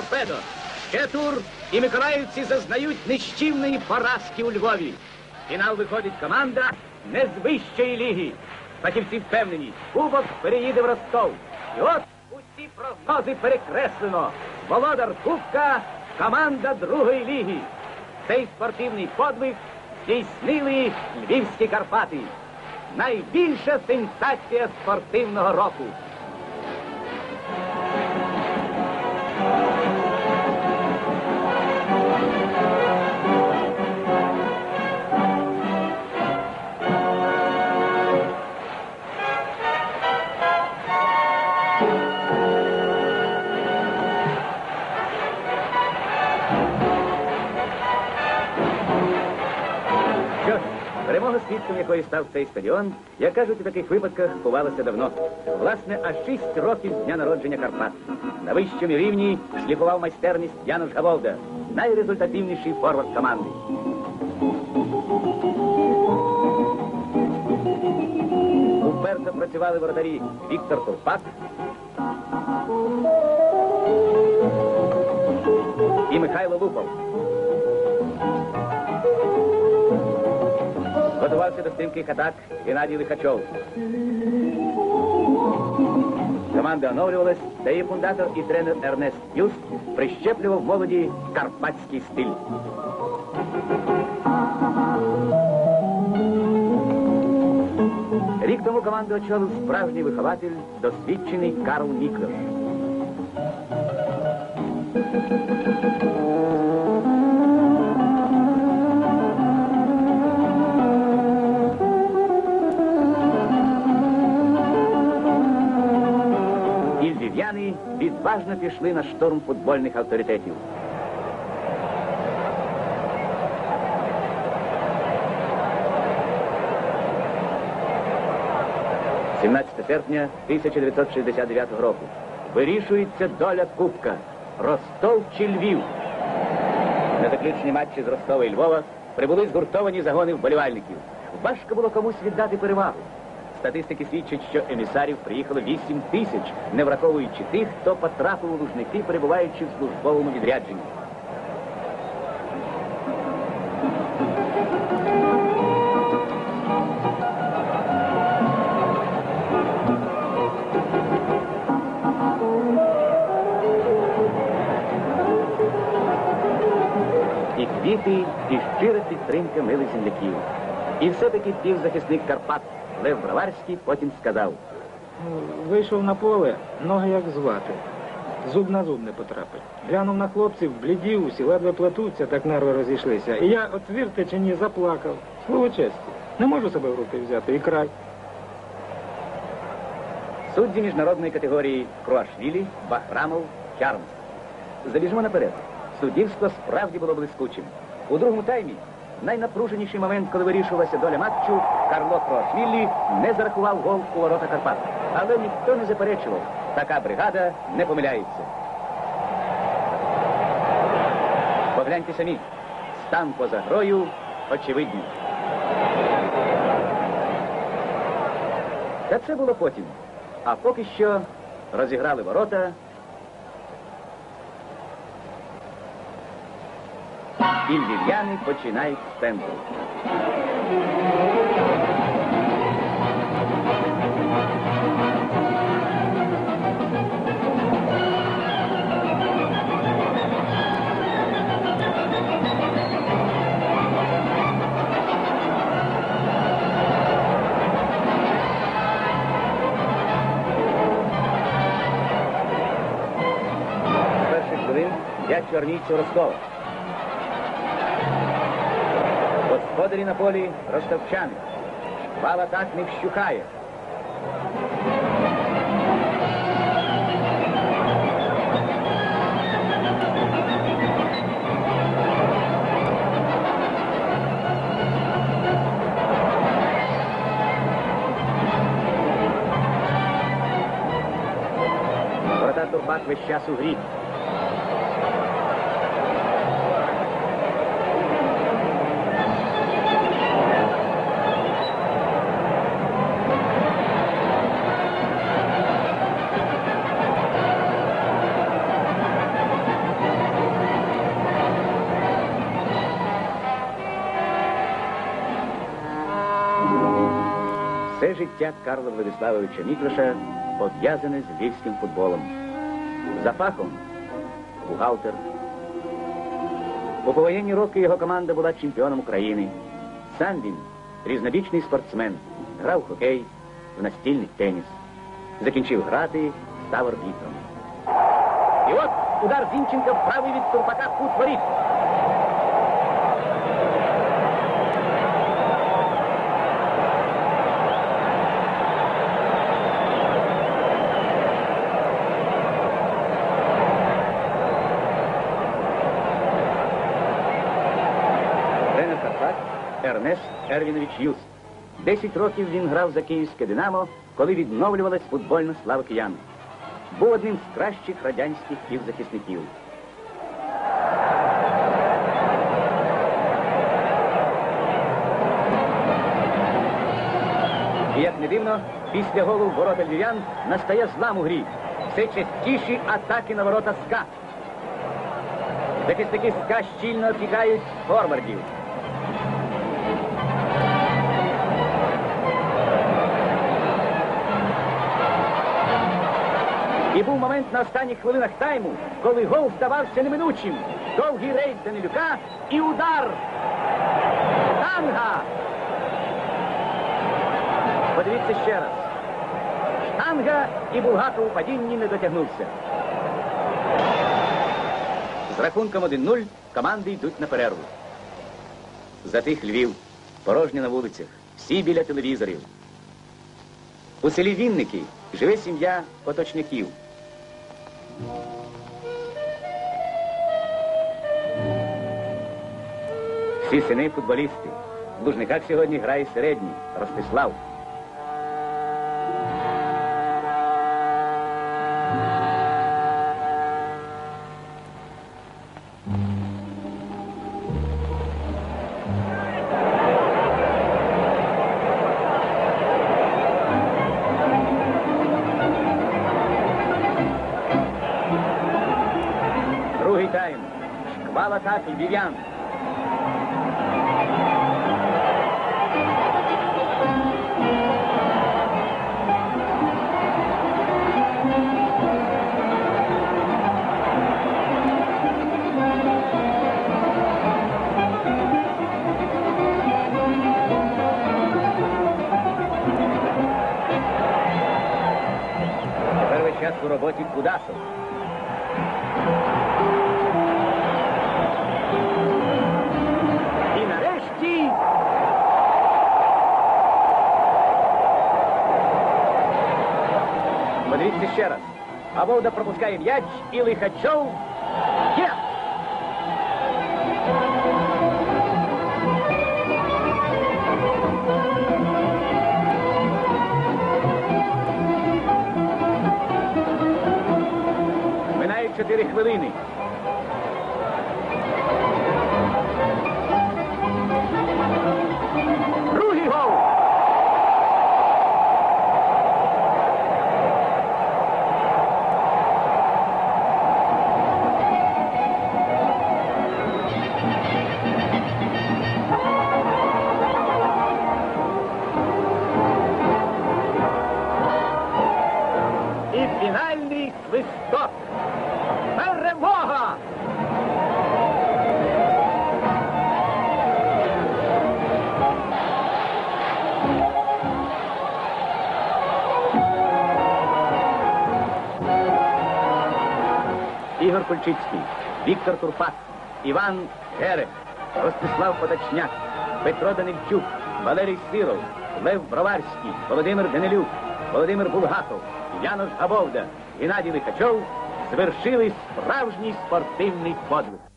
торпедо. Ще тур і миколаївці зазнають нищівної поразки у Львові. Фінал виходить команда не з вищої ліги. Фахівці впевнені, кубок переїде в Ростов. І от усі прогнози перекреслено. Володар Кубка команда другої ліги. Цей спортивний подвиг здійснили львівські Карпати. Найбільша сенсація спортивного року. Якої став цей стадіон, як кажуть, у таких випадках ховалася давно. Власне, аж шість років з дня народження Карпат. На вищому рівні шліфував майстерність Януш Гаволда, найрезультативніший форвард команди. Уперто працювали воротарі Віктор Турпак і Михайло Лупов. Готувався до стрімких атак Геннадій Лихачов. Команда оновлювалась, та її фундатор і тренер Ернест Юст прищеплював молоді карпатський стиль. Рік тому команду очолив справжній вихователь, досвідчений Карл Міклер. Відважно пішли на шторм футбольних авторитетів. – 17 серпня 1969 року. Вирішується доля Кубка. Ростов чи Львів. На заключні матчі з Ростова і Львова прибули згуртовані загони вболівальників. Важко було комусь віддати перевагу. Статистики свідчать, що емісарів приїхало 8 тисяч, не враховуючи тих, хто потрапив у лужники, перебуваючи в службовому відрядженні. І квіти, і щира підтримка милих земляків. І все-таки півзахисник Карпат Лев Броварський потім сказав. Вийшов на поле, ноги як звати. Зуб на зуб не потрапить. Глянув на хлопців, бліді усі, ледве плетуться, так нерви розійшлися. І я, от вірте чи ні, заплакав. Слово честі. Не можу себе в руки взяти і край. Судді міжнародної категорії Круашвілі, Бахрамов, Чармс. Забіжимо наперед. Суддівство справді було блискучим. У другому таймі, найнапруженіший момент, коли вирішувалася доля матчу, Карло Круашвілі не зарахував гол у ворота Карпат. Але ніхто не заперечував. Така бригада не помиляється. Погляньте самі. Стан поза грою очевидний. Та це було потім. А поки що розіграли ворота. І львів'яни починають з хвилин я чорнійцю Ростова. Господарі на полі ростовчани. Шквал атак не вщухає. Турбак весь час у грі. Життя Карла Владиславовича Міклаша пов'язане з львівським футболом. За фахом бухгалтер. У повоєнні роки його команда була чемпіоном України. Сам він різнобічний спортсмен, грав в хокей, в настільний теніс. Закінчив грати, став арбітром. І от удар Зінченка правий від Турпака в кут воріт. Тренер Карпат Ернест Ервінович Юс. Десять років він грав за київське Динамо, коли відновлювалась футбольна слава киян. Був одним з кращих радянських півзахисників. І як не дивно, після голу в ворота львів'ян настає злам у грі. Все частіші атаки на ворота СКА. Захисники СКА щільно опікають форвардів. І був момент на останніх хвилинах тайму, коли гол здавався неминучим. Довгий рейд Данилюка і удар. Штанга. Подивіться ще раз. Штанга і Булгаков у падінні не дотягнувся. З рахунком 1-0 команди йдуть на перерву. Затих Львів, порожні на вулицях, всі біля телевізорів. У селі Вінники живе сім'я поточників. Всі сини футболісти. В Лужниках сьогодні грає середній Ростислав. Москва в атаке, Бивян. участвовал в работе Кудашев. Подивіться ще раз. Абовда пропускає м'яч і Лихачов. Є! Минають чотири хвилини. Кульчицький, Віктор Турпат, Іван Герек, Ростислав Подачняк, Петро Данильчук, Валерій Сиров, Лев Броварський, Володимир Данилюк, Володимир Булгаков, Янош Габовда, Геннадій Лихачов звершили справжній спортивний подвиг.